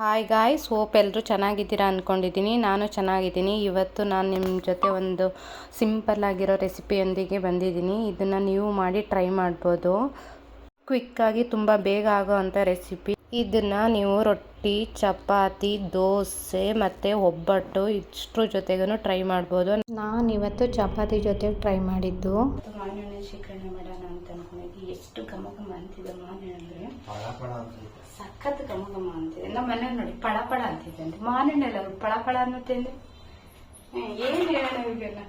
Hi guys hope ಎಲ್ಲರೂ ಚೆನ್ನಾಗಿದ್ದೀರಾ ಅಂದ್ಕೊಂಡಿದ್ದೀನಿ ನಾನು ಚೆನ್ನಾಗಿದ್ದೀನಿ. ಇವತ್ತು ನಾನು ನಿಮ್ಮ ಜೊತೆ ಒಂದು ಸಿಂಪಲ್ ಆಗಿರೋ ರೆಸಿಪಿಯೊಂದಿಗೆ ಬಂದಿದ್ದೀನಿ. ಇದನ್ನು ನೀವು ಮಾಡಿ ಟ್ರೈ ಮಾಡ್ಬೋದು. ಕ್ವಿಕ್ಕಾಗಿ ತುಂಬ ಬೇಗ ಆಗೋ ಅಂಥ ರೆಸಿಪಿ ಇದನ್ನು ನೀವು ರೊಟ್ಟಿ ಚಪಾತಿ ದೋಸೆ ಮತ್ತು ಒಬ್ಬಟ್ಟು ಇಷ್ಟರ ಜೊತೆಗೂ ಟ್ರೈ ಮಾಡ್ಬೋದು. ನಾನು ಇವತ್ತು ಚಪಾತಿ ಜೊತೆ ಟ್ರೈ ಮಾಡಿದ್ದು. ಶೇಖರಣೆ ಮಾಡೋಣ ಅಂತ ಅನ್ಕೊಂಡಿದ್ದೆ ಎಷ್ಟು ಘಮ ಘಮ ಅಂತಿದೆ ಮಾವಿನಹಣ್ಣು ಸಖತ್ ಘಮ ಘಮ ಅಂತಿದೆ. ನಮ್ಮ ಮನೆ ನೋಡಿ, ಪಳ ಪಳ ಅಂತಿದೆ ಅಂತ. ಎಲ್ಲ ಪಳ ಪಳ ಅನ್ನತ್ತೆ ಏನ್ ಹೇಳೋಣ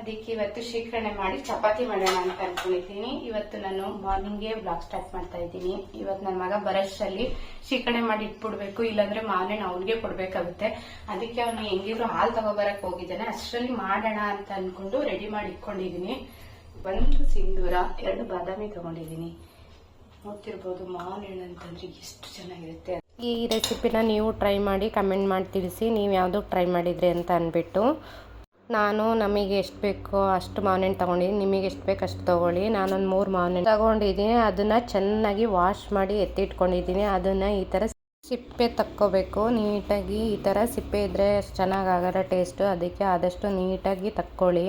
ಅದಕ್ಕೆ ಇವತ್ತು ಶೇಖರಣೆ ಮಾಡಿ ಚಪಾತಿ ಮಾಡೋಣ ಅಂತ ಅನ್ಕೊಂಡಿದ್ದೀನಿ. ಇವತ್ತು ನಾನು ಮಾರ್ನಿಂಗ್ ಬ್ಲಾಗ್ ಸ್ಟಾರ್ಟ್ ಮಾಡ್ತಾ ಇದ್ದೀನಿ. ಇವತ್ತು ನನ್ನ ಮಗ ಬರೋಷ್ಟರಲ್ಲಿ ಶೇಖರಣೆ ಮಾಡಿ ಇಟ್ಬಿಡ್ಬೇಕು. ಇಲ್ಲಾಂದ್ರೆ ಮಾವಿನ ಅವ್ನಿಗೆ ಕೊಡ್ಬೇಕಾಗುತ್ತೆ. ಅದಕ್ಕೆ ಅವನು ಹೆಂಗಿದ್ರು ಹಾಲು ತಗೋಬರಕ್ ಹೋಗಿದ್ದಾನೆ. ಅಷ್ಟರಲ್ಲಿ ಮಾಡೋಣ ಅಂತ ಅನ್ಕೊಂಡು ರೆಡಿ ಮಾಡಿ ಇಟ್ಕೊಂಡಿದ್ದೀನಿ. ಒಂದು ಸಿಂಧೂರ, ಎರಡು ಬಾದಾಮಿ ತಗೊಂಡಿದ್ದೀನಿ. ನೋಡ್ತಿರ್ಬೋದು ಮಾವಿನ ಹಣ್ಣು ಅಂತಂದ್ರೆ ಎಷ್ಟು ಚೆನ್ನಾಗಿರುತ್ತೆ ಈ ರೆಸಿಪಿನ ನೀವು ಟ್ರೈ ಮಾಡಿ ಕಮೆಂಟ್ ಮಾಡಿ ತಿಳಿಸಿ, ನೀವು ಯಾವುದು ಟ್ರೈ ಮಾಡಿದ್ರಿ ಅಂತ ಅಂದ್ಬಿಟ್ಟು. ನಾನು ನಮಗೆ ಎಷ್ಟು ಬೇಕೋ ಅಷ್ಟು ಮಾವಿನಣ್ಣು ತೊಗೊಂಡಿದ್ದೀನಿ, ನಿಮಗೆ ಎಷ್ಟು ಬೇಕು ಅಷ್ಟು ತೊಗೊಳ್ಳಿ. ನಾನೊಂದು ಮೂರು ಮಾವಿನಣ್ಣು ತೊಗೊಂಡಿದ್ದೀನಿ, ಅದನ್ನು ಚೆನ್ನಾಗಿ ವಾಶ್ ಮಾಡಿ ಎತ್ತಿಟ್ಕೊಂಡಿದ್ದೀನಿ. ಅದನ್ನು ಈ ಥರ ಸಿಪ್ಪೆ ತಕ್ಕೋಬೇಕು. ನೀಟಾಗಿ ಈ ಥರ ಸಿಪ್ಪೆ ಇದ್ದರೆ ಅಷ್ಟು ಚೆನ್ನಾಗಾಗಲ್ಲ ಟೇಸ್ಟು ಅದಕ್ಕೆ ಆದಷ್ಟು ನೀಟಾಗಿ ತಕ್ಕೊಳ್ಳಿ.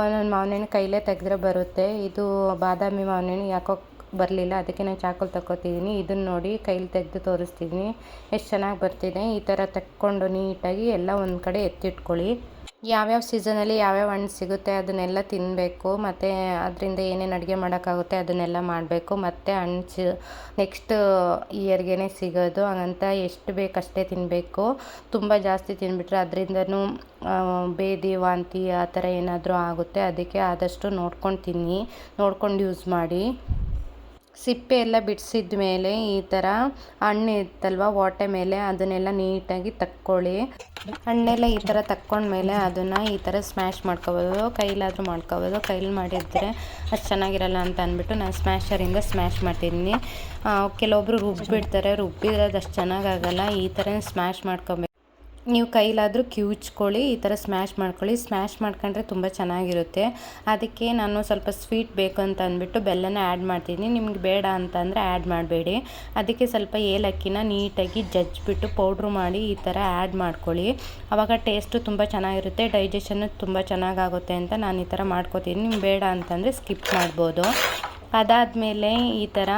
ಒಂದೊಂದು ಮಾವಿನಣ್ಣು ಕೈಲೇ ತೆಗೆದ್ರೆ ಬರುತ್ತೆ. ಇದು ಬಾದಾಮಿ ಮಾವಿನಣ್ಣು ಯಾಕೋ ಬರಲಿಲ್ಲ, ಅದಕ್ಕೆ ನಾನು ಚಾಕುಲ್ ತಗೋತಿದ್ದೀನಿ ಇದನ್ನು ನೋಡಿ ಕೈಲಿ ತೆಗೆದು ತೋರಿಸ್ತಿದ್ದೀನಿ ಎಷ್ಟು ಚೆನ್ನಾಗಿ ಬರ್ತಿದೆ. ಈ ಥರ ತಕ್ಕೊಂಡು ನೀಟಾಗಿ ಎಲ್ಲ ಒಂದು ಕಡೆ ಎತ್ತಿಟ್ಕೊಳ್ಳಿ. ಯಾವ್ಯಾವ ಸೀಸನಲ್ಲಿ ಯಾವ್ಯಾವ ಹಣ್ಣು ಸಿಗುತ್ತೆ ಅದನ್ನೆಲ್ಲ ತಿನ್ನಬೇಕು ಮತ್ತು ಅದರಿಂದ ಏನೇನು ಅಡುಗೆ ಮಾಡೋಕ್ಕಾಗುತ್ತೆ ಅದನ್ನೆಲ್ಲ ಮಾಡಬೇಕು. ಮತ್ತು ಹಣ್ಣು ನೆಕ್ಸ್ಟ್ ಇಯರ್ಗೆ ಸಿಗೋದು. ಹಾಗಂತ ಎಷ್ಟು ಬೇಕು ಅಷ್ಟೇ ತಿನ್ನಬೇಕು ತುಂಬ ಜಾಸ್ತಿ ತಿನ್ಬಿಟ್ರೆ ಅದರಿಂದನೂ ಬೇದಿ, ವಾಂತಿ ಆ ಥರ ಏನಾದರೂ ಆಗುತ್ತೆ. ಅದಕ್ಕೆ ಆದಷ್ಟು ನೋಡ್ಕೊಂಡು ತಿನ್ನಿ. ನೋಡ್ಕೊಂಡು ಯೂಸ್ ಮಾಡಿ. ಸಿಪ್ಪೆ ಎಲ್ಲ ಬಿಡಿಸಿದ ಮೇಲೆ ಈ ಥರ ಹಣ್ಣು ಇತ್ತಲ್ವ ವಾಟೆ ಮೇಲೆ ಅದನ್ನೆಲ್ಲ ನೀಟಾಗಿ ತಕ್ಕೊಳ್ಳಿ. ಹಣ್ಣೆಲ್ಲ ಈ ಥರ ತಕ್ಕೊಂಡ್ಮೇಲೆ ಅದನ್ನು ಈ ಥರ ಸ್ಮ್ಯಾಶ್ ಮಾಡ್ಕೋಬೋದು. ಕೈಲಾದರೂ ಮಾಡ್ಕೋಬೋದು. ಕೈಲಿ ಮಾಡಿದರೆ ಅಷ್ಟು ಚೆನ್ನಾಗಿರಲ್ಲ ಅಂತ ಅಂದ್ಬಿಟ್ಟು ನಾನು ಸ್ಮ್ಯಾಶರಿಂದ ಸ್ಮ್ಯಾಶ್ ಮಾಡ್ತಿದ್ದೀನಿ. ಕೆಲವೊಬ್ಬರು ರುಬ್ಬಿಡ್ತಾರೆ. ಅದು ಅಷ್ಟು ಚೆನ್ನಾಗಾಗಲ್ಲ ಈ ಥರ ಸ್ಮ್ಯಾಶ್ ಮಾಡ್ಕೊಬೇಕು. ನೀವು ಕೈಲಾದರೂ ಕಿವುಚ್ಕೊಳ್ಳಿ ಈ ಥರ ಸ್ಮ್ಯಾಶ್ ಮಾಡ್ಕೊಳ್ಳಿ. ಸ್ಮ್ಯಾಶ್ ಮಾಡ್ಕೊಂಡ್ರೆ ತುಂಬ ಚೆನ್ನಾಗಿರುತ್ತೆ. ಅದಕ್ಕೆ ನಾನು ಸ್ವಲ್ಪ ಸ್ವೀಟ್ ಬೇಕು ಅಂತ ಅಂದ್ಬಿಟ್ಟು ಬೆಲ್ಲನ ಆ್ಯಡ್ ಮಾಡ್ತೀನಿ ನಿಮ್ಗೆ ಬೇಡ ಅಂತಂದರೆ ಆ್ಯಡ್ ಮಾಡಬೇಡಿ. ಅದಕ್ಕೆ ಸ್ವಲ್ಪ ಏಲಕ್ಕಿನ ನೀಟಾಗಿ ಜಜ್ಜಿಬಿಟ್ಟು ಪೌಡ್ರು ಮಾಡಿ ಈ ಥರ ಆ್ಯಡ್ ಮಾಡ್ಕೊಳ್ಳಿ. ಆವಾಗ ಟೇಸ್ಟು ತುಂಬ ಚೆನ್ನಾಗಿರುತ್ತೆ, ಡೈಜೆಷನ್ನು ತುಂಬ ಚೆನ್ನಾಗಾಗುತ್ತೆ ಅಂತ ನಾನು ಈ ಥರ ಮಾಡ್ಕೋತೀನಿ. ನಿಮ್ಗೆ ಬೇಡ ಅಂತಂದರೆ ಸ್ಕಿಪ್ ಮಾಡ್ಬೋದು. ಅದಾದಮೇಲೆ ಈ ಥರ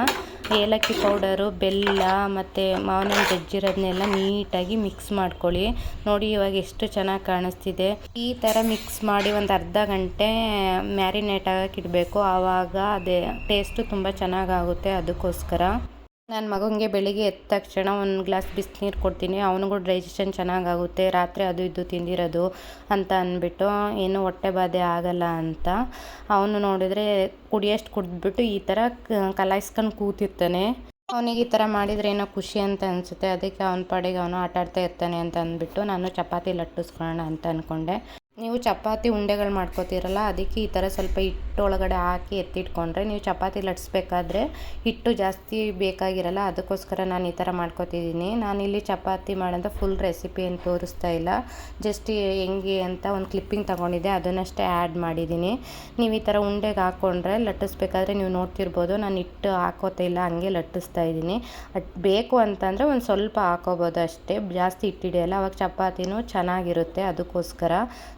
ಏಲಕ್ಕಿ ಪೌಡರು, ಬೆಲ್ಲ ಮತ್ತು ಮಾವಿನ ಜಜ್ಜಿರೋದನ್ನೆಲ್ಲ ನೀಟಾಗಿ ಮಿಕ್ಸ್ ಮಾಡ್ಕೊಳ್ಳಿ. ನೋಡಿ ಇವಾಗ ಎಷ್ಟು ಚೆನ್ನಾಗಿ ಕಾಣಿಸ್ತಿದೆ. ಈ ಥರ ಮಿಕ್ಸ್ ಮಾಡಿ ಒಂದು ಅರ್ಧ ಗಂಟೆ ಮ್ಯಾರಿನೇಟ್ ಆಗಕ್ಕೆ ಇಡಬೇಕು. ಆವಾಗ ಅದೇ ಟೇಸ್ಟು ತುಂಬ ಚೆನ್ನಾಗಾಗುತ್ತೆ ಅದಕ್ಕೋಸ್ಕರ. ನನ್ನ ಮಗನಿಗೆ ಬೆಳಿಗ್ಗೆ ಎದ್ದ ತಕ್ಷಣ ಒಂದು ಗ್ಲಾಸ್ ಬಿಸಿನೀರು ಕೊಡ್ತೀನಿ. ಅವನಿಗೂ ಡೈಜೆಷನ್ ಚೆನ್ನಾಗಾಗುತ್ತೆ. ರಾತ್ರಿ ಅದು ಇದು ತಿಂದಿರೋದು ಅಂತ ಅಂದ್ಬಿಟ್ಟು, ಏನು ಹೊಟ್ಟೆ ಬಾಧೆ ಆಗಲ್ಲ ಅಂತ ಅವನು ನೋಡಿದರೆ ಕುಡಿಯೋಷ್ಟು ಕುಡಿದ್ಬಿಟ್ಟು ಈ ಥರ ಕಲಾಯಿಸ್ಕೊಂಡು ಕೂತಿರ್ತಾನೆ. ಅವನಿಗೆ ಈ ಥರ ಮಾಡಿದರೆ ಏನೋ ಖುಷಿ ಅಂತ ಅನಿಸುತ್ತೆ. ಅದಕ್ಕೆ ಅವನ ಪಾಡಿಗೆ ಅವನು ಆಟ ಆಡ್ತಾ ಇರ್ತಾನೆ ಅಂತ ಅಂದ್ಬಿಟ್ಟು ನಾನು ಚಪಾತಿ ಲಟ್ಟಿಸ್ಕೊಳ್ಳೋಣ ಅಂತ ಅಂದ್ಕೊಂಡೆ ನೀವು ಚಪಾತಿ ಉಂಡೆಗಳು ಮಾಡ್ಕೋತೀರಲ್ಲ, ಅದಕ್ಕೆ ಈ ಥರ ಸ್ವಲ್ಪ ಹಿಟ್ಟು ಒಳಗಡೆ ಹಾಕಿ ಎತ್ತಿಟ್ಕೊಂಡ್ರೆ ನೀವು ಚಪಾತಿ ಲಟ್ಸ್ಬೇಕಾದ್ರೆ ಹಿಟ್ಟು ಜಾಸ್ತಿ ಬೇಕಾಗಿರಲ್ಲ, ಅದಕ್ಕೋಸ್ಕರ ನಾನು ಈ ಥರ ಮಾಡ್ಕೋತಿದ್ದೀನಿ. ನಾನಿಲ್ಲಿ ಚಪಾತಿ ಮಾಡೋಂಥ ಫುಲ್ ರೆಸಿಪಿ ಏನು ತೋರಿಸ್ತಾ ಇಲ್ಲ. ಜಸ್ಟ್ ಹೆಂಗೆ ಅಂತ ಒಂದು ಕ್ಲಿಪ್ಪಿಂಗ್ ತೊಗೊಂಡಿದ್ದೆ, ಅದನ್ನಷ್ಟೇ ಆ್ಯಡ್ ಮಾಡಿದ್ದೀನಿ. ನೀವು ಈ ಥರ ಉಂಡೆಗೆ ಹಾಕ್ಕೊಂಡ್ರೆ ಲಟ್ಟಿಸ್ಬೇಕಾದ್ರೆ ನೀವು ನೋಡ್ತಿರ್ಬೋದು, ನಾನು ಹಿಟ್ಟು ಹಾಕೋತಾ ಇಲ್ಲ, ಹಂಗೆ ಲಟ್ಟಿಸ್ತಾ ಇದ್ದೀನಿ. ಅಟ್ ಬೇಕು ಅಂತಂದರೆ ಒಂದು ಸ್ವಲ್ಪ ಹಾಕೋಬೋದು ಅಷ್ಟೇ, ಜಾಸ್ತಿ ಹಿಟ್ಟಿಡಿಯಲ್ಲ ಅವಾಗ ಚಪಾತಿನೂ ಚೆನ್ನಾಗಿರುತ್ತೆ ಅದಕ್ಕೋಸ್ಕರ.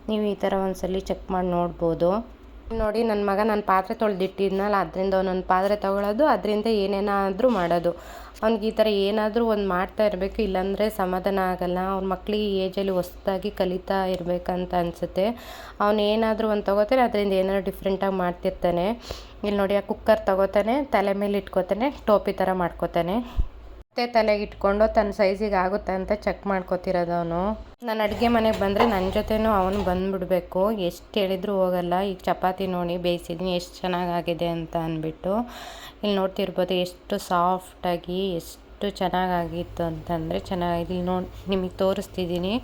ನೀವು ಈ ಥರ ಒಂದ್ಸಲಿ ಚೆಕ್ ಮಾಡಿ ನೋಡ್ಬೋದು. ನೋಡಿ ನನ್ನ ಮಗ ನನ್ನ ಪಾತ್ರೆ ತೊಳೆದಿಟ್ಟಿದ್ನಲ್ಲ, ಅದರಿಂದ ಅವನೊಂದು ಪಾತ್ರೆ ತೊಗೊಳೋದು, ಅದರಿಂದ ಏನೇನಾದರೂ ಮಾಡೋದು. ಅವ್ನಿಗೆ ಈ ಥರ ಏನಾದರೂ ಒಂದು ಮಾಡ್ತಾ ಇರಬೇಕು, ಇಲ್ಲಾಂದರೆ ಸಮಾಧಾನ ಆಗಲ್ಲ. ಅವ್ರ ಮಕ್ಳಿಗೆ ಏಜಲ್ಲಿ ಹೊಸ್ದಾಗಿ ಕಲಿತಾ ಇರಬೇಕಂತ ಅನಿಸುತ್ತೆ. ಅವನು ಏನಾದರೂ ಒಂದು ತೊಗೋತಾನೆ, ಅದರಿಂದ ಏನಾದ್ರು ಡಿಫ್ರೆಂಟಾಗಿ ಮಾಡ್ತಿರ್ತಾನೆ. ಇಲ್ಲಿ ನೋಡಿ, ಆ ಕುಕ್ಕರ್ ತೊಗೋತಾನೆ, ತಲೆ ಮೇಲೆ ಇಟ್ಕೋತಾನೆ, ಟೋಪಿ ಥರ ಮಾಡ್ಕೋತಾನೆ. ಮತ್ತೆ ತಲೆಗೆ ಇಟ್ಕೊಂಡು ತನ್ನ ಸೈಜಿಗೆ ಆಗುತ್ತೆ ಅಂತ ಚೆಕ್ ಮಾಡ್ಕೋತಿರೋದು ಅವನು. ನಾನು ಅಡುಗೆ ಮನೆಗೆ ಬಂದರೆ ನನ್ನ ಜೊತೆನೂ ಅವನು ಬಂದುಬಿಡ್ಬೇಕು. ಎಷ್ಟು ಹೇಳಿದರೂ ಹೋಗಲ್ಲ. ಈಗ ಚಪಾತಿ ನೋಡಿ ಬೇಯಿಸಿದ್ದೀನಿ ಎಷ್ಟು ಚೆನ್ನಾಗಾಗಿದೆ ಅಂತ ಅಂದ್ಬಿಟ್ಟು. ಇಲ್ಲಿ ನೋಡ್ತಿರ್ಬೋದು ಎಷ್ಟು ಸಾಫ್ಟಾಗಿ ಎಷ್ಟು ಚೆನ್ನಾಗಾಗಿತ್ತು ಅಂತಂದರೆ ಚೆನ್ನಾಗಿದೆ ಇಲ್ಲಿ ನೋಡಿ, ನಿಮಗೆ ತೋರಿಸ್ತಿದ್ದೀನಿ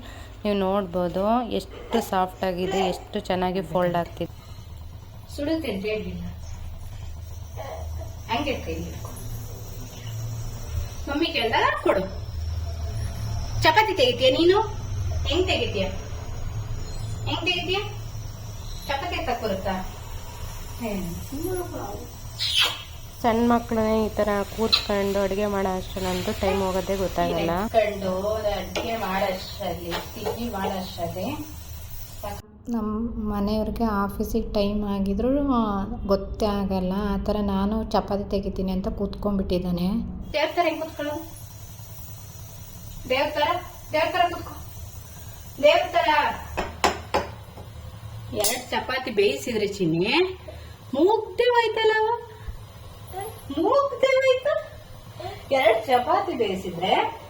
ನೀವು ನೋಡ್ಬೋದು ಎಷ್ಟು ಸಾಫ್ಟಾಗಿದೆ ಎಷ್ಟು ಚೆನ್ನಾಗಿ ಫೋಲ್ಡ್ ಆಗ್ತಿದೆ. ಮಮ್ಮಿ ಕೇಳ್ದಾಗ ಕೊಡು. ಚಪಾತಿ ತೆಗಿತೀಯ ನೀನು? ಹೆಂಗ್ ತೆಗಿತೀಯ? ಹೆಂಗ್ ತೆಗಿತೀಯ? ಚಪಾತಿ ತಕ್ಕೊರುತ್ತಾ ಸಣ್ಣ ಮಕ್ಳನ್ನೇ ಈ ತರ ಕೂರ್ಸ್ಕೊಂಡು ಅಡುಗೆ ಮಾಡೋ ಅಷ್ಟು ನಂದು ಟೈಮ್ ಹೋಗೋದೇ ಗೊತ್ತಾಗಲ್ಲ. ಕಂಡು ಅಡುಗೆ ಮಾಡೋಷ್ಟರಲ್ಲಿ ತಿಂಡಿ ಮಾಡೋಷ್ಟರಲ್ಲಿ ನಮ್ಮ ಮನೆಯವ್ರಿಗೆ ಆಫೀಸಿಗೆ ಟೈಮ್ ಆಗಿದ್ರು ಗೊತ್ತೇ ಆಗಲ್ಲ. ಆ ಥರ ನಾನು ಚಪಾತಿ ತೆಗಿತೀನಿ ಅಂತ ಕೂತ್ಕೊಂಡ್ಬಿಟ್ಟಿದ್ದಾನೆ. ದೇವ್ರ ಥರ ಹೆಂಗ್ ಕೂತ್ಕೊಳ್ಳೋದು? ದೇವ್ರ ಥರ? ಥರ ಕೂತ್ಕೊ. ದೇವ್ರ ಥರ. ಎರಡು ಚಪಾತಿ ಬೇಯಿಸಿದ್ರೆ ಚಿನ್ನಿ ಮುಗ್ದೆ ಹೋಯ್ತಲ್ಲ ಮುಗ್ದೆ ಹೋಯ್ತು? ಎರಡು ಚಪಾತಿ ಬೇಯಿಸಿದ್ರೆ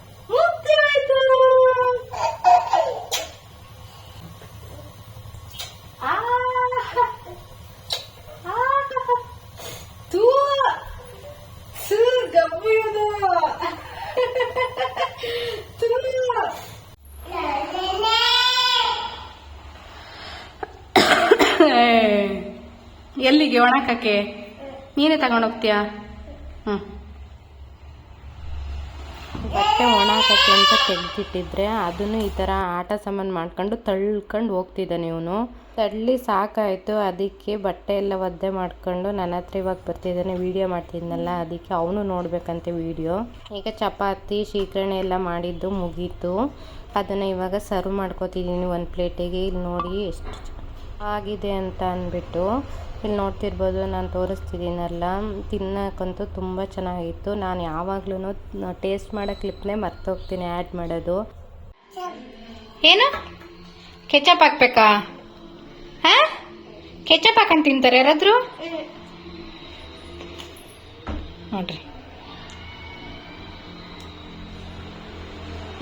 ಎಲ್ಲಿಗೆ, ಒಣಕಕ್ಕೆ? ನೀನೇ ತಗೊಂಡೋಗ್ತೀಯಾ ಹ್ಞೂ ಬಟ್ಟೆ ಒಣ ಹಾಕಕ್ಕೆ ಅಂತ ತೆಗ್ದಿಟ್ಟಿದ್ರೆ ಅದನ್ನು ಈ ಥರ ಆಟ ಸಾಮಾನು ಮಾಡ್ಕೊಂಡು ತಳ್ಕೊಂಡು ಹೋಗ್ತಿದ್ದಾನೆ ಇವನು. ತಳ್ಳಿ ಸಾಕಾಯಿತು, ಅದಕ್ಕೆ ಬಟ್ಟೆ ಎಲ್ಲ ಒದ್ದೆ ಮಾಡ್ಕೊಂಡು ನನ್ನ ಹತ್ರ ಇವಾಗ ಬರ್ತಿದ್ದಾನೆ, ವಿಡಿಯೋ ಮಾಡ್ತಿದ್ನಲ್ಲ, ಅದಕ್ಕೆ ಅವನು ನೋಡಬೇಕಂತೆ ವೀಡಿಯೋ. ಈಗ ಚಪಾತಿ, ಶೀಕರಣೆ ಎಲ್ಲ ಮಾಡಿದ್ದು ಮುಗೀತು. ಅದನ್ನು ಇವಾಗ ಸರ್ವ್ ಮಾಡ್ಕೋತಿದ್ದೀನಿ ಒಂದು ಪ್ಲೇಟಿಗೆ. ಇಲ್ಲಿ ನೋಡಿ ಎಷ್ಟು ಆಗಿದೆ ಅಂತ ಅಂದ್ಬಿಟ್ಟು ಇಲ್ಲಿ ನೋಡ್ತಿರ್ಬೋದು ನಾನು ತೋರಿಸ್ತಿದ್ದೀನಲ್ಲ, ತಿನ್ನೋಕ್ಕಂತೂ ತುಂಬ ಚೆನ್ನಾಗಿತ್ತು. ನಾನು ಯಾವಾಗ್ಲೂ ಟೇಸ್ಟ್ ಮಾಡೋ ಕ್ಲಿಪ್ನೇ ಮರ್ತೋಗ್ತೀನಿ ಆ್ಯಡ್ ಮಾಡೋದು. ಏನು? ಕೆಚಪ್ ಹಾಕ್ಬೇಕಾ? ಹಾ? ಕೆಚಪ್ ಹಾಕೊಂಡು ತಿಂತಾರೆ ಯಾರಾದರೂ? ನೋಡ್ರಿ.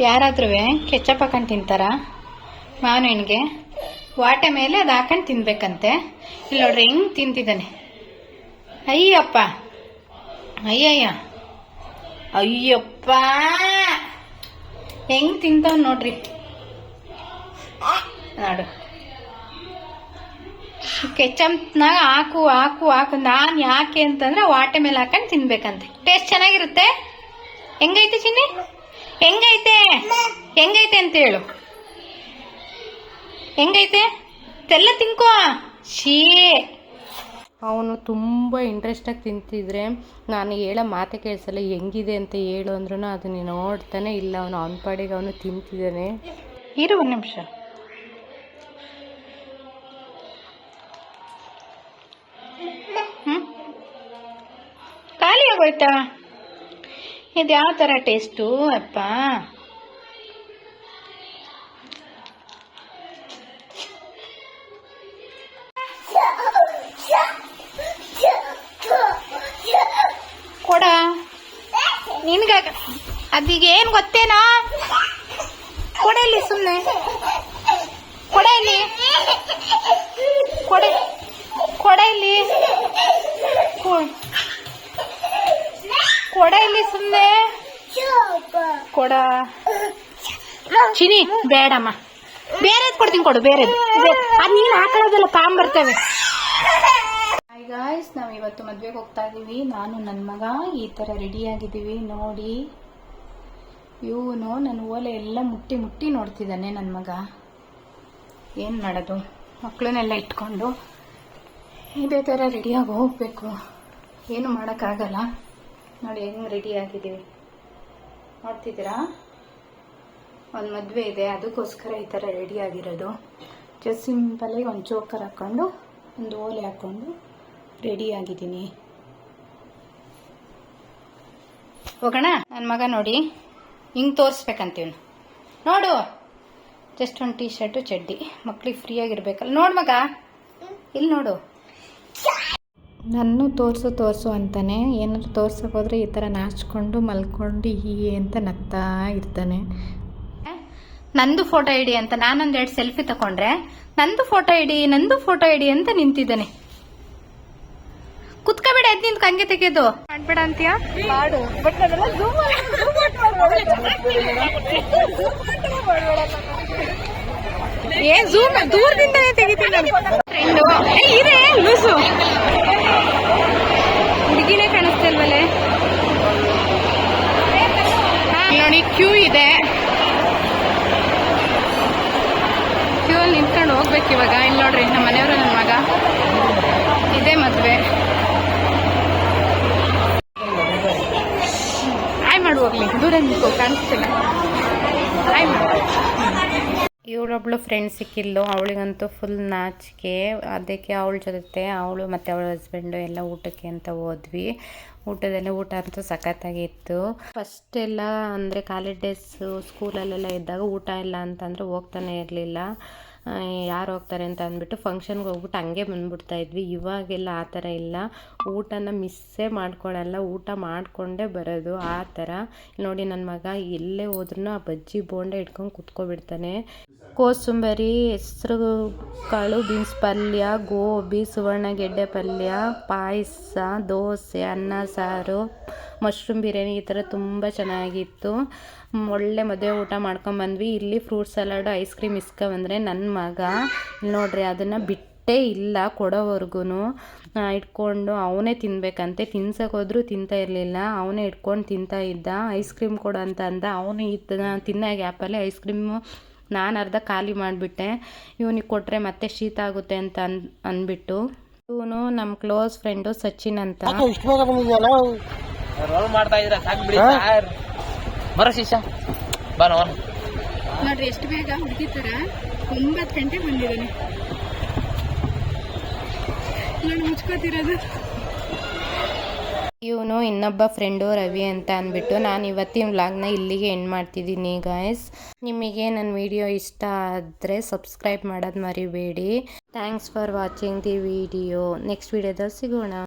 ಯಾರಾದ್ರೂ ಕೆಚಪ್ ಹಾಕೊಂಡ್ ತಿಂತಾರ? ಮಾವಿನಹಣ್ಣಿಗೆ ವಾಟೆ ಮೇಲೆ ಅದು ಹಾಕೊಂಡು ತಿನ್ಬೇಕಂತೆ. ಇಲ್ಲಿ ನೋಡ್ರಿ ಹೆಂಗ್ ತಿಂತಿದ್ದಾನೆ. ಅಯ್ಯಪ್ಪ. ಅಯ್ಯಯ್ಯ. ಅಯ್ಯಪ್ಪ. ಹೆಂಗ್ ತಿಂತಾವ್ ನೋಡ್ರಿ. ನೋಡು. ಕೆಚ್ಚಂಪ್ನಾಗ ಹಾಕು ಹಾಕು ಹಾಕು. ನಾನು ಯಾಕೆ ಅಂತಂದ್ರೆ ವಾಟೆ ಮೇಲೆ ಹಾಕೊಂಡು ತಿನ್ಬೇಕಂತೆ. ಟೇಸ್ಟ್ ಚೆನ್ನಾಗಿರುತ್ತೆ? ಹೆಂಗೈತೆ ಚಿನ್ನಿ? ಹೆಂಗೈತೆ? ಹೆಂಗೈತೆ ಅಂತ ಹೇಳು. ಹೆಂಗೈತೆ? ತೆಲ್ಲ ತಿನ್ಕೋ. ಶೀ ಅವನು ತುಂಬ ಇಂಟ್ರೆಸ್ಟಾಗಿ ತಿಂತಿದ್ರೆ ನಾನು ಹೇಳೋ ಮಾತೆ ಕೇಳಿಸಲ್ಲ ಹೆಂಗಿದೆ ಅಂತ ಹೇಳು ಅಂದ್ರೂ ಅದನ್ನ ನೋಡ್ತಾನೆ ಇಲ್ಲ ಅವನು ಅವನ ಪಾಡಿಗೆ ಅವನು ತಿಂತಿದ್ದಾನೆ. ಇರು ಒಂದು ನಿಮಿಷ. ಖಾಲಿ ಆಗೋಯ್ತಾ ಇದು ಯಾವ ಥರ ಟೇಸ್ಟು ಅಪ್ಪ? ಅದೀಗ ಏನ್ ಗೊತ್ತೇನಾ? ಕೊಡಲಿ ಸುಮ್ಮನೆ ಕೊಡ ಕೊಡಲಿ ಕೊಡಲಿ ಸುಮ್ಮನೆ ಕೊಡ ಚಿನಿ ಬೇಡಮ್ಮ. ಬೇರೆದ್ ಕೊಡ್ತೀನಿ ಕೊಡು, ಬೇರೆದು. ಅದು ನೀನು ಹಾಕೊಳ್ಳೋದೆಲ್ಲ ಪಾಮ್ ಬರ್ತವೆ. ಹಾಯ್ ಗಾಯ್ಸ್ ನಾವು ಇವತ್ತು ಮದ್ವೆಗೆ ಹೋಗ್ತಾ ಇದೀವಿ. ನಾನು ನನ್ನ ಮಗ, ಈ ಥರ ರೆಡಿ ಆಗಿದೀವಿ ನೋಡಿ. ಇವನು ನನ್ನ ಓಲೆ ಎಲ್ಲ ಮುಟ್ಟಿ ಮುಟ್ಟಿ ನೋಡ್ತಿದ್ದಾನೆ ನನ್ನ ಮಗ. ಏನು ಮಾಡೋದು? ಮಕ್ಕಳನ್ನೆಲ್ಲ ಇಟ್ಕೊಂಡು ಇದೇ ಥರ ರೆಡಿಯಾಗಿ ಹೋಗಬೇಕು. ಏನು ಮಾಡೋಕ್ಕಾಗಲ್ಲ. ನೋಡಿ, ಹೆಂಗೆ ರೆಡಿ ಆಗಿದ್ದೀವಿ. ನೋಡ್ತಿದ್ದೀರಾ? ಒಂದು ಮದುವೆ ಇದೆ, ಅದಕ್ಕೋಸ್ಕರ ಈ ಥರ ರೆಡಿ ಆಗಿರೋದು. ಜಸ್ಟ್ ಸಿಂಪಲಾಗಿ ಒಂದು ಚೋಕರ್ ಹಾಕ್ಕೊಂಡು ಒಂದು ಓಲೆ ಹಾಕ್ಕೊಂಡು ರೆಡಿ ಆಗಿದ್ದೀನಿ. ಹೋಗೋಣ? ನನ್ನ ಮಗ ನೋಡಿ. ಹಿಂಗೆ ತೋರಿಸ್ಬೇಕಂತೀವಿ ನೋಡು. ಜಸ್ಟ್ ಒಂದು ಟೀ ಶರ್ಟು ಚಡ್ಡಿ. ಮಕ್ಳಿಗೆ ಫ್ರೀಯಾಗಿರ್ಬೇಕಲ್ಲ. ನೋಡು ಮಗ. ಇಲ್ಲಿ ನೋಡು. ನಾನು ತೋರಿಸು ತೋರಿಸು ಅಂತಾನೆ. ಏನಾದ್ರು ತೋರ್ಸಕ್ಕೆ ಹೋದ್ರೆ ಈ ಥರ ನಾಚ್ಕೊಂಡು ಮಲ್ಕೊಂಡು ಹೀ ಅಂತ ನಗ್ತಾ ಇರ್ತಾನೆ. ನಂದು ಫೋಟೋ ಇಡಿ ಅಂತ ನಾನೊಂದ್ ಎರಡು ಸೆಲ್ಫಿ ತಕೊಂಡ್ರೆ. ನಂದು ಫೋಟೋ ಇಡಿ ನಂದು ಫೋಟೋ ಇಡಿ ಅಂತ ನಿಂತಿದ್ದಾನೆ. ಕುತ್ಕೋಬೇಡ ಎದ್ ನಿಂತು ಹಂಗೆ ತೆಗೆದು. ಮಾಡ್ಬೇಡ ಅಂತೀಯಾ? ಮಾಡು. ಬಟ್ ಏ ಝೂಮ್ ದೂರದಿಂದ ತೆಗಿತೀನಿ ಏ, ಇದೆ, ಲೂಸು. ಹುಡುಗಿನೇ ಕಾಣಿಸ್ತಿಲ್ವಲ್ಲೇ? ನೋಡಿ, ಕ್ಯೂ ಇದೆ. ಕ್ಯೂ ಅಲ್ಲಿ ನಿಂತ್ಕೊಂಡು ಹೋಗ್ಬೇಕು ಇವಾಗ. ಇಲ್ಲಿ ನೋಡ್ರಿ, ನಮ್ಮ ಮನೆಯವರು, ನನ್ನ ಮಗ. ಇದೇ ಮದ್ವೆ. ದೂರ ನಿಂತ್ಕೋ ಕಾಣಿಸ್ತಿಲ್ಲ. ಇವಳೊಬ್ಳು ಫ್ರೆಂಡ್ ಸಿಕ್ಕಿದ್ಲು, ಅವಳಿಗಂತೂ ಫುಲ್ ನಾಚಿಕೆ. ಅದಕ್ಕೆ ಅವಳ ಜೊತೆ ಅವಳು ಮತ್ತು ಅವಳ ಹಸ್ಬೆಂಡು ಎಲ್ಲ ಊಟಕ್ಕೆ ಅಂತ ಹೋದ್ವಿ. ಊಟದಲ್ಲಿ ಊಟ ಅಂತೂ ಸಖತ್ತಾಗಿತ್ತು ಫಸ್ಟ್ ಎಲ್ಲ ಅಂದರೆ ಕಾಲೇಜ್ ಡೇಸು ಸ್ಕೂಲಲ್ಲೆಲ್ಲ ಇದ್ದಾಗ ಊಟ ಇಲ್ಲ ಅಂತಂದರೆ ಹೋಗ್ತಾನೆ ಇರಲಿಲ್ಲ. ಯಾರು ಹೋಗ್ತಾರೆ ಅಂತ ಅಂದ್ಬಿಟ್ಟು ಫಂಕ್ಷನ್ಗೆ ಹೋಗ್ಬಿಟ್ಟು ಹಂಗೆ ಬಂದ್ಬಿಡ್ತಾ ಇದ್ವಿ. ಇವಾಗೆಲ್ಲ ಆ ಥರ ಇಲ್ಲ. ಊಟನ ಮಿಸ್ಸೇ ಮಾಡ್ಕೊಳ್ಳಲ್ಲ ಊಟ ಮಾಡಿಕೊಂಡೇ ಬರೋದು ಆ ಥರ. ನೋಡಿ ನನ್ನ ಮಗ ಎಲ್ಲೇ ಹೋದ್ರೂ ಆ ಬಜ್ಜಿ ಬೋಂಡೆ ಇಟ್ಕೊಂಡು ಕುತ್ಕೊಬಿಡ್ತಾನೆ. ಕೋಸಂಬರಿ, ಹೆಸ್ರು, ಕಾಳು, ಬೀನ್ಸ್ ಪಲ್ಯ, ಗೋಬಿ ಸುವರ್ಣಗೆಡ್ಡೆ ಪಲ್ಯ, ಪಾಯಸ, ದೋಸೆ, ಅನ್ನ, ಸಾರು. ಮಶ್ರೂಮ್ ಬಿರಿಯಾನಿ ಈ ಥರ ತುಂಬ ಚೆನ್ನಾಗಿತ್ತು. ಒಳ್ಳೆ ಮದುವೆ ಊಟ ಮಾಡ್ಕೊಂಬಂದ್ವಿ ಇಲ್ಲಿ ಫ್ರೂಟ್ ಸಲಾಡು, ಐಸ್ ಕ್ರೀಮ್ ಇಸ್ಕೊಂಬಂದ್ರೆ ನನ್ನ ಮಗ. ನೋಡ್ರಿ, ಅದನ್ನು ಬಿಟ್ಟೇ ಇಲ್ಲ ಕೊಡೋವರೆಗೂ ಇಟ್ಕೊಂಡು ಅವನೇ ತಿನ್ಬೇಕಂತೆ. ತಿನ್ಸಕ್ಕೆ ಹೋದ್ರೂ ತಿಂತಾ ಇರಲಿಲ್ಲ. ಅವನೇ ಇಟ್ಕೊಂಡು ತಿಂತಾ ಇದ್ದ. ಐಸ್ ಕ್ರೀಮ್ ಕೊಡು ಅಂತ ಅಂದ. ಅವನು ಇದ್ದ ತಿನ್ನೋ ಗ್ಯಾಪಲ್ಲಿ ಐಸ್ ಕ್ರೀಮು ನಾನು ಅರ್ಧ ಖಾಲಿ ಮಾಡಿಬಿಟ್ಟೆ. ಇವನಿಗೆ ಕೊಟ್ಟರೆ ಮತ್ತೆ ಶೀತ ಆಗುತ್ತೆ ಅಂತ ಅನ್, ಅಂದ್ಬಿಟ್ಟು. ಇವನು ನಮ್ಮ ಕ್ಲೋಸ್ ಫ್ರೆಂಡು ಸಚಿನ್ ಅಂತ. ರೋಲ್ ಮಾಡ್ತಾ ಇದ್ರ ಸಾಕು ಬಿಡಿ ಸರ್. ಬರೋ ಶಿಷ್ಯ. ಬಾ ನೋಡ್ರಿ ಎಷ್ಟು ಬೇಗ ಒಂಬತ್ತು ಗಂಟೆ ಬಂದಿದ್ದಾನೆ. ನಾನು ಮುಚ್ಕೋತಿರೋದು. ಇವನು ಇನ್ನೊಬ್ಬ ಫ್ರೆಂಡು ರವಿ ಅಂತ ಅಂದ್ಬಿಟ್ಟು ನಾನು ಇವತ್ತಿನ ವ್ಲಾಗ್ನ ಇಲ್ಲಿಗೆ ಎಂಡ್ ಮಾಡ್ತಿದ್ದೀನಿ ಗಾಯ್ಸ್ ನಿಮಗೆ ನನ್ನ ವಿಡಿಯೋ ಇಷ್ಟ ಆದರೆ ಸಬ್ಸ್ಕ್ರೈಬ್ ಮಾಡೋದು ಮರಿಬೇಡಿ. Thanks for watching the video next ವಿಡಿಯೋದಲ್ಲಿ ಸಿಗೋಣ.